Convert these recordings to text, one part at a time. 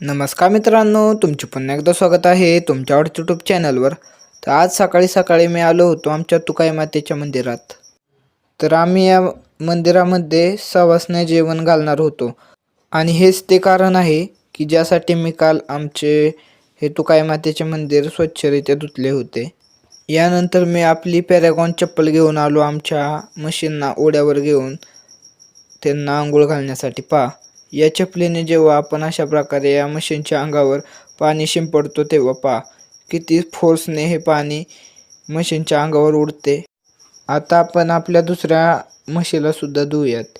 नमस्कार मित्रांनो तुमचे पुन्हा एकदा स्वागत आहे तुमच्या आवडत यूट्यूब चॅनलवर तर आज सकाळी सकाळी मी आलो होतो आमच्या तुकाई मातेच्या मंदिरात. तर आम्ही या मंदिरामध्ये सवासने जेवण घालणार होतो. आणि हेच ते कारण आहे की ज्यासाठी मी काल आमचे हे तुकाई मातेचे मंदिर स्वच्छरित्या धुतले होते. यानंतर मी आपली पॅरागॉन चप्पल घेऊन आलो आमच्या मशीनना ओढ्यावर घेऊन. त्यांना आंघोळ घालण्यासाठी पा या चपलीने जेव्हा आपण अशा प्रकारे या मशीनच्या अंगावर पाणी शिंपडतो तेव्हा पहा किती फोर्सने हे पाणी मशीनच्या अंगावर उडते. आता आपण आपल्या दुसऱ्या म्हशीला सुद्धा धुऊयात.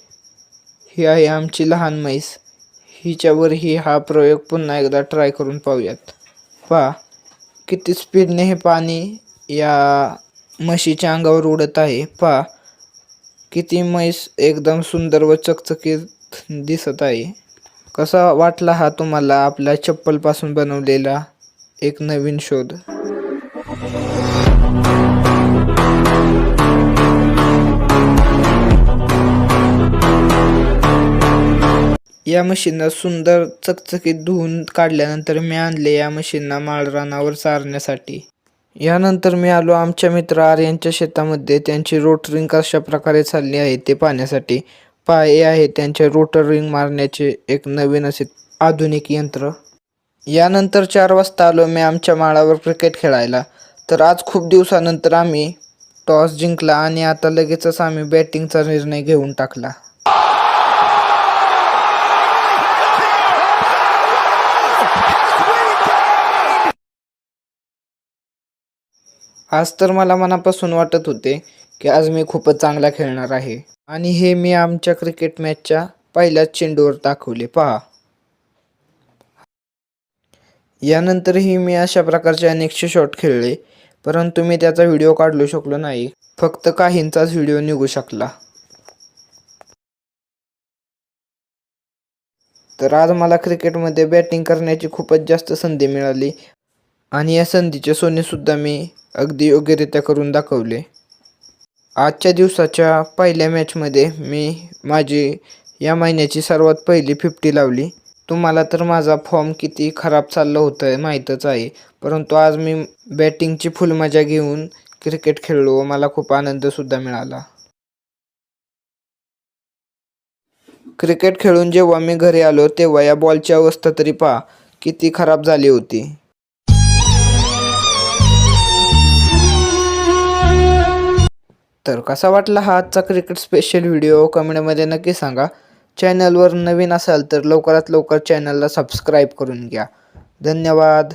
ही आहे आमची लहान म्हैस. हिच्यावरही हा प्रयोग पुन्हा एकदा ट्राय करून पाहूयात. पहा किती स्पीडने हे पाणी या म्हशीच्या अंगावर उडत आहे. पहा किती म्हैस एकदम सुंदर व चकचकीत दिसत आहे. कसा वाटला हा तुम्हाला आपल्या चप्पलपासून बनवलेला एक नवीन शोध? या मशीनला सुंदर चकचकीत धुवून काढल्यानंतर मी आणले या मशीनला माळरानावर चारण्यासाठी. यानंतर मी आलो आमच्या मित्र आर्यांच्या शेतामध्ये. त्यांची रोटरिंग कशा प्रकारे चालली आहे ते पाहण्यासाठी. पाये आहे त्यांचे रोटर रिंग मारण्याचे एक नवीन असे आधुनिक यंत्र. यानंतर चार वाजता आलो मी आमच्या माळावर क्रिकेट खेळायला. तर आज खूप दिवसानंतर आम्ही टॉस जिंकला आणि आता लगेचच आम्ही बॅटिंगचा निर्णय घेऊन टाकला. आज तर मला मनापासून वाटत होते की आज मी खूपच चांगला खेळणार आहे. आणि हे मी आमच्या क्रिकेट मॅचच्या पहिल्याच चेंडूवर दाखवले. पहा. यानंतरही मी अशा प्रकारचे अनेकशे शॉट खेळले परंतु मी त्याचा व्हिडिओ काढू शकलो नाही. फक्त काहींचाच व्हिडिओ निघू शकला. तर आज मला क्रिकेटमध्ये बॅटिंग करण्याची खूपच जास्त संधी मिळाली. आणि या संधीचे सोनेसुद्धा मी अगदी योग्यरित्या करून दाखवले. आजच्या दिवसाच्या पहिल्या मॅचमध्ये मी माझी या महिन्याची सर्वात पहिली फिफ्टी लावली. तुम्हाला तर माझा फॉर्म किती खराब चाललं होतं आहे माहीतच आहे. परंतु आज मी बॅटिंगची फुल मजा घेऊन क्रिकेट खेळलो व मला खूप आनंदसुद्धा मिळाला. क्रिकेट खेळून जेव्हा मी घरी आलो तेव्हा या बॉलची अवस्था तरी पहा किती खराब झाली होती. तर कसा वाटला हा आजचा क्रिकेट स्पेशल व्हिडिओ कमेंटमध्ये नक्की सांगा. चॅनलवर नवीन असाल तर लवकरात लवकर चॅनलला सबस्क्राईब करून घ्या. धन्यवाद.